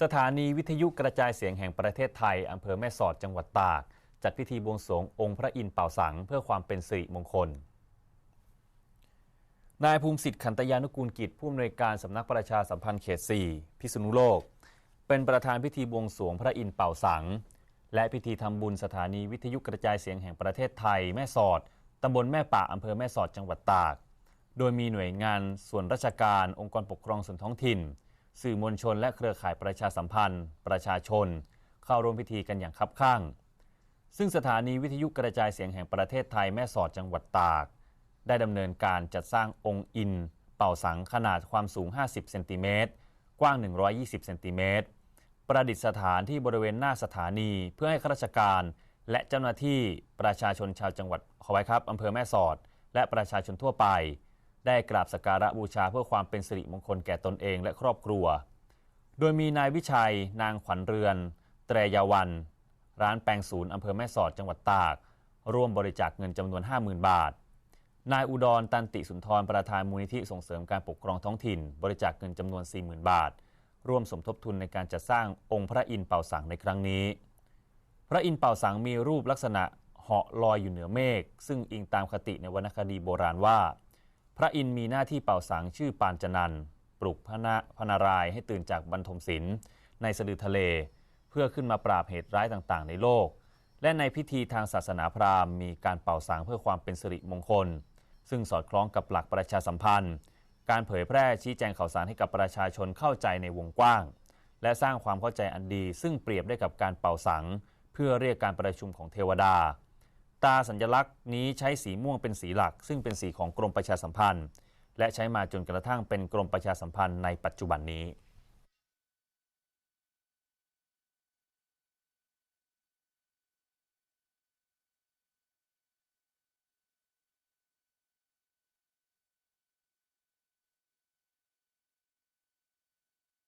สถานีวิทยุกระจายเสียงแห่งประเทศไทย อำเภอแม่สอดจังหวัดตาก จัดพิธีบวงสรวงองค์พระอินทร์เป่าสัง เพื่อความเป็นสิริมงคล นายภูมิสิทธิ์ขันตยานุกูลกิจผู้อำนวยการสำนักประชาสัมพันธ์เขต 4 พิษณุโลก เป็นประธานพิธีบวงสรวงพระอินทร์เป่าสัง และพิธีทำบุญสถานีวิทยุกระจายเสียงแห่งประเทศไทย แม่สอดตำบลแม่ป่าอำเภอแม่สอดจังหวัดตาก โดยมีหน่วยงานส่วนราชการองค์กรปกครองส่วนท้องถิ่น สื่อมวลชนและเครือข่ายประชาสัมพันธ์ ประชาชน เข้าร่วมพิธีกันอย่างคับข้าง ซึ่งสถานีวิทยุกระจายเสียงแห่งประเทศไทยแม่สอดจังหวัดตาก ได้ดำเนินการจัดสร้างองค์อิน เป่าสังขนาดความสูง 50 เซนติเมตร กว้าง 120 เซนติเมตร ประดิษฐานที่บริเวณหน้าสถานีเพื่อให้ข้าราชการ และเจ้าหน้าที่ประชาชนชาวจังหวัดขอไว้ครับอำเภอแม่สอด และประชาชนทั่วไป ได้กราบสักการะบูชาเพื่อความเป็นสิริมงคลแก่ตนเองและครอบครัว โดยมีนายวิชัย นางขวัญเรือนเตรยาวัน ร้านแปลงศูนย์อำเภอแม่สอดจังหวัดตาก ร่วมบริจาคเงินจำนวน 50,000 บาท นายอุดร ตันติสุนทร ประธานมูลนิธิส่งเสริมการปกครองท้องถิ่น บริจาคเงินจำนวน 40,000 บาท ร่วมสมทบทุนในการจัดสร้างองค์พระอินทร์เป่าสังในครั้งนี้ พระอินทร์เป่าสังมีรูปลักษณะเหาะลอยอยู่เหนือเมฆซึ่งอิงตามคติในวรรณคดีโบราณว่า พระอินทร์มีหน้าที่เป่าสังชื่อปานจนันปลุกพระนาพระนารายณ์ให้ตื่นจากบรรทมศิลป์ในสะดือทะเล เพื่อขึ้นมาปราบเหตุร้ายต่างๆ ในโลก และในพิธีทางศาสนาพราหมณ์มีการเป่าสังเพื่อความเป็นสิริมงคล ซึ่งสอดคล้องกับหลักประชาสัมพันธ์ การเผยแพร่ชี้แจงข่าวสารให้กับประชาชนเข้าใจในวงกว้าง และสร้างความเข้าใจอันดี ซึ่งเปรียบได้กับการเป่าสัง เพื่อเรียกการประชุมของเทวดา ตาสัญลักษณ์นี้ใช้สีม่วงเป็นสีหลัก ซึ่งเป็นสีของกรมประชาสัมพันธ์ และใช้มาจนกระทั่งเป็นกรมประชาสัมพันธ์ในปัจจุบันนี้